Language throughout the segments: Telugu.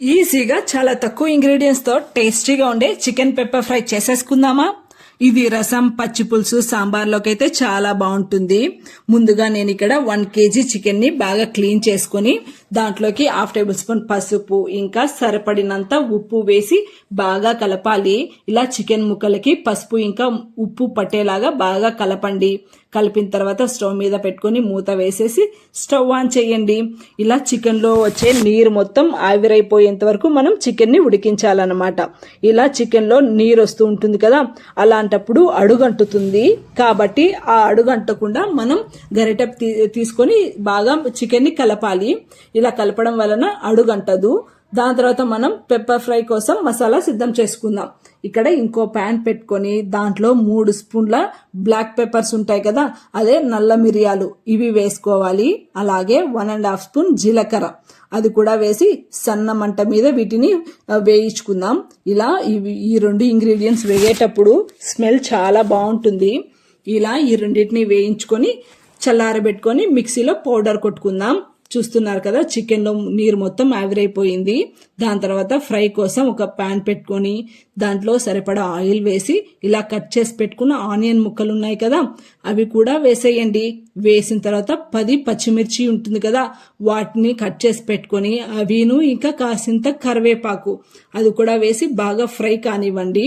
ఈజీగా చాలా తక్కువ ఇంగ్రీడియంట్స్తో టేస్టీగా ఉండే చికెన్ పెప్పర్ ఫ్రై చేసేసుకుందామా? ఇది రసం పచ్చి పులుసు సాంబార్లోకి అయితే చాలా బాగుంటుంది. ముందుగా నేను ఇక్కడ వన్ కేజీ చికెన్ని బాగా క్లీన్ చేసుకొని దాంట్లోకి హాఫ్ టేబుల్ స్పూన్ పసుపు ఇంకా సరిపడినంత ఉప్పు వేసి బాగా కలపాలి. ఇలా చికెన్ ముక్కలకి పసుపు ఇంకా ఉప్పు పట్టేలాగా బాగా కలపండి. కలిపిన తర్వాత స్టవ్ మీద పెట్టుకొని మూత వేసేసి స్టవ్ ఆన్ చేయండి. ఇలా చికెన్లో వచ్చే నీరు మొత్తం ఆవిరైపోయేంత వరకు మనం చికెన్ని ఉడికించాలన్నమాట. ఇలా చికెన్లో నీరు వస్తూ ఉంటుంది కదా అలాంటప్పుడు అడుగంటుతుంది. కాబట్టి ఆ అడుగంటకుండా మనం గరిటె తీ- తీసుకొని బాగా చికెన్ని కలపాలి. ఇలా కలపడం వలన అడుగంటదు. దాని తర్వాత మనం పెప్పర్ ఫ్రై కోసం మసాలా సిద్ధం చేసుకుందాం. ఇక్కడ ఇంకో ప్యాన్ పెట్టుకొని దాంట్లో మూడు స్పూన్ల బ్లాక్ పెప్పర్స్ ఉంటాయి కదా అదే నల్ల మిరియాలు. ఇవి వేసుకోవాలి. అలాగే వన్ అండ్ హాఫ్ స్పూన్ జీలకర్ర. అది కూడా వేసి సన్న మంట మీద వీటిని వేయించుకుందాం. ఇలా ఇవి ఈ రెండు ఇంగ్రీడియంట్స్ వేగేటప్పుడు స్మెల్ చాలా బాగుంటుంది. ఇలా ఈ రెండింటిని వేయించుకొని చల్లారబెట్టుకొని మిక్సీలో పౌడర్ కొట్టుకుందాం. చూస్తున్నారు కదా చికెన్లో నీరు మొత్తం ఆవిరైపోయింది. దాని తర్వాత ఫ్రై కోసం ఒక ప్యాన్ పెట్టుకొని దాంట్లో సరిపడా ఆయిల్ వేసి ఇలా కట్ చేసి పెట్టుకున్న ఆనియన్ ముక్కలు ఉన్నాయి కదా అవి కూడా వేసేయండి. వేసిన తర్వాత పది పచ్చిమిర్చి ఉంటుంది కదా వాటిని కట్ చేసి పెట్టుకొని అవిను ఇంకా కాసింత కరివేపాకు అది కూడా వేసి బాగా ఫ్రై కానివ్వండి.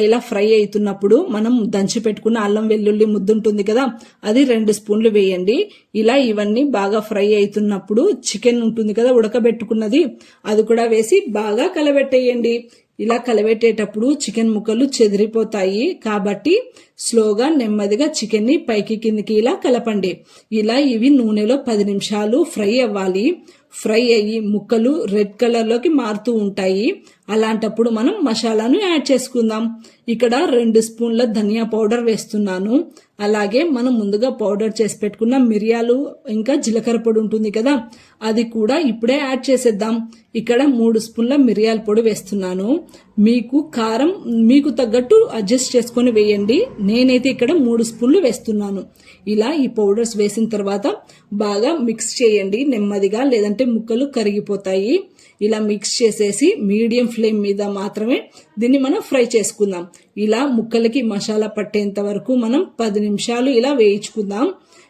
ఇలా ఫ్రై అవుతున్నప్పుడు మనం దంచి పెట్టుకున్న అల్లం వెల్లుల్లి ముద్దుంటుంది కదా అది రెండు స్పూన్లు వేయండి. ఇలా ఇవన్నీ బాగా ఫ్రై అవుతున్నప్పుడు చికెన్ ఉంటుంది కదా ఉడకబెట్టుకున్నది అది కూడా వేసి బాగా కలబెట్టేయండి. ఇలా కలబెట్టేటప్పుడు చికెన్ ముక్కలు చెదిరిపోతాయి కాబట్టి స్లోగా నెమ్మదిగా చికెన్ని పైకి కిందికి ఇలా కలపండి. ఇలా ఇవి నూనెలో పది నిమిషాలు ఫ్రై అవ్వాలి. ఫ్రై అయ్యి ముక్కలు రెడ్ కలర్లోకి మారుతూ ఉంటాయి. అలాంటప్పుడు మనం మసాలాను యాడ్ చేసుకుందాం. ఇక్కడ రెండు స్పూన్ల ధనియా పౌడర్ వేస్తున్నాను. అలాగే మనం ముందుగా పౌడర్ చేసి పెట్టుకున్న మిరియాలు ఇంకా జీలకర్ర పొడి ఉంటుంది కదా అది కూడా ఇప్పుడే యాడ్ చేసేద్దాం. ఇక్కడ మూడు స్పూన్ల మిరియాల పొడి వేస్తున్నాను. మీకు కారం మీకు తగ్గట్టు అడ్జస్ట్ చేసుకొని వేయండి. నేనైతే ఇక్కడ మూడు స్పూన్లు వేస్తున్నాను. ఇలా ఈ పౌడర్స్ వేసిన తర్వాత బాగా మిక్స్ చేయండి. నెమ్మదిగా లేదంటే ముక్కలు కరిగిపోతాయి. ఇలా మిక్స్ చేసేసి మీడియం ఫ్లేమ్ మీద మాత్రమే దీన్ని మనం ఫ్రై చేసుకుందాం. ఇలా ముక్కలకి మసాలా పట్టేంత వరకు మనం పది నిమిషాలు ఇలా వేయించుకుందాం.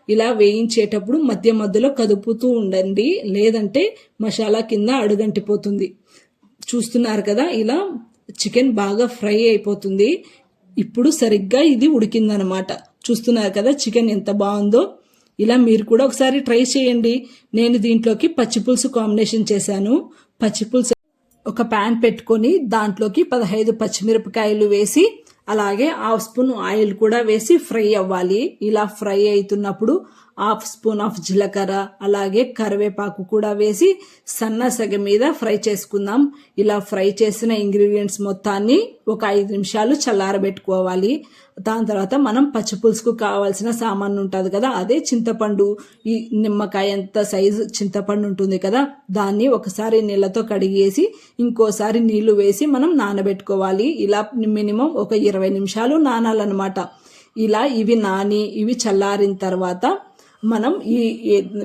ఇలా వేయించేటప్పుడు మధ్య మధ్యలో కదుపుతూ ఉండండి. లేదంటే మసాలా కింద అడుగంటిపోతుంది. చూస్తున్నారు కదా ఇలా చికెన్ బాగా ఫ్రై అయిపోతుంది. ఇప్పుడు సరిగ్గా ఇది ఉడికిందనమాట. చూస్తున్నారు కదా చికెన్ ఎంత బాగుందో. ఇలా మీరు కూడా ఒకసారి ట్రై చేయండి. నేను దీంట్లోకి పచ్చిపులుసు కాంబినేషన్ చేశాను. పచ్చిపులుసు ఒక ప్యాన్ పెట్టుకొని దాంట్లోకి పదహైదు పచ్చిమిరపకాయలు వేసి అలాగే హాఫ్ స్పూన్ ఆయిల్ కూడా వేసి ఫ్రై అవ్వాలి. ఇలా ఫ్రై అవుతున్నప్పుడు హాఫ్ స్పూన్ ఆఫ్ జీలకర్ర అలాగే కరివేపాకు కూడా వేసి సన్న సగ మీద ఫ్రై చేసుకుందాం. ఇలా ఫ్రై చేసిన ఇంగ్రీడియంట్స్ మొత్తాన్ని ఒక ఐదు నిమిషాలు చల్లారబెట్టుకోవాలి. దాని తర్వాత మనం పచ్చిపులుసుకు కావాల్సిన సామాన్ ఉంటుంది కదా అదే చింతపండు. ఈ నిమ్మకాయ ఎంత సైజు చింతపండు ఉంటుంది కదా దాన్ని ఒకసారి నీళ్ళతో కడిగేసి ఇంకోసారి నీళ్ళు వేసి మనం నానబెట్టుకోవాలి. ఇలా మినిమం ఒక ఇరవై నిమిషాలు నానాలన్నమాట. ఇలా ఇవి నాని ఇవి చల్లారిన తర్వాత మనం ఈ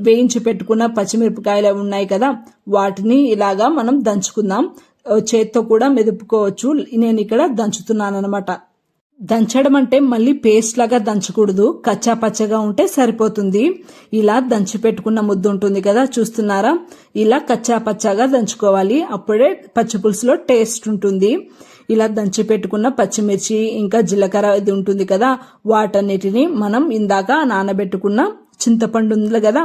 వేయించి పెట్టుకున్న పచ్చిమిరపకాయలు ఉన్నాయి కదా వాటిని ఇలాగా మనం దంచుకుందాం. చేత్తో కూడా మెదుపుకోవచ్చు. నేను ఇక్కడ దంచుతున్నాను అనమాట దంచడం అంటే మళ్ళీ పేస్ట్ లాగా దంచకూడదు. కచ్చా పచ్చగా ఉంటే సరిపోతుంది. ఇలా దంచి పెట్టుకున్న ముద్దు ఉంటుంది కదా చూస్తున్నారా? ఇలా కచ్చా పచ్చగా దంచుకోవాలి. అప్పుడే పచ్చి పులుసులో టేస్ట్ ఉంటుంది. ఇలా దంచి పెట్టుకున్న పచ్చిమిర్చి ఇంకా జీలకర్ర ఇది ఉంటుంది కదా వాటన్నిటిని మనం ఇందాక నానబెట్టుకున్న చింతపండు ఉంది కదా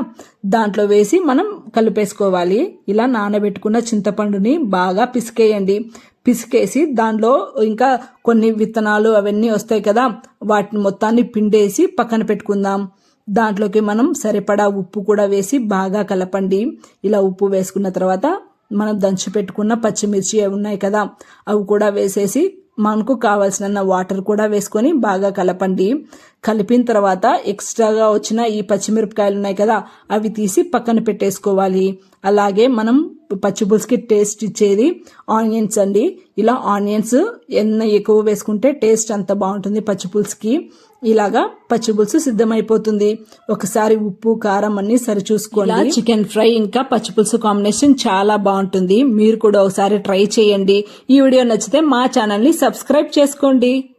దాంట్లో వేసి మనం కలిపేసుకోవాలి. ఇలా నానబెట్టుకున్న చింతపండుని బాగా పిసికేయండి. పిసికేసి దాంట్లో ఇంకా కొన్ని విత్తనాలు అవన్నీ వస్తాయి కదా వాటిని మొత్తాన్ని పిండేసి పక్కన పెట్టుకుందాం. దాంట్లోకి మనం సరిపడా ఉప్పు కూడా వేసి బాగా కలపండి. ఇలా ఉప్పు వేసుకున్న తర్వాత మనం దంచి పెట్టుకున్న పచ్చిమిర్చి అవి ఉన్నాయి కదా అవి కూడా వేసేసి మనకు కావాల్సిన వాటర్ కూడా వేసుకొని బాగా కలపండి. కలిపిన తర్వాత ఎక్స్ట్రాగా వచ్చిన ఈ పచ్చిమిరపకాయలు ఉన్నాయి కదా అవి తీసి పక్కన పెట్టేసుకోవాలి. అలాగే మనం పచ్చిపులుసుకి టేస్ట్ ఇచ్చేది ఆనియన్స్ అండి. ఇలా ఆనియన్స్ ఎన్న ఎక్కువ వేసుకుంటే టేస్ట్ అంత బాగుంటుంది పచ్చిపులుసుకి ఇలాగా పచ్చిపులుసు సిద్ధమైపోతుంది. ఒకసారి ఉప్పు కారం అన్ని సరిచూసుకోండి. చికెన్ ఫ్రై ఇంకా పచ్చిపులుసు కాంబినేషన్ చాలా బాగుంటుంది. మీరు కూడా ఒకసారి ట్రై చేయండి. ఈ వీడియో నచ్చితే మా ఛానల్ని సబ్స్క్రైబ్ చేసుకోండి.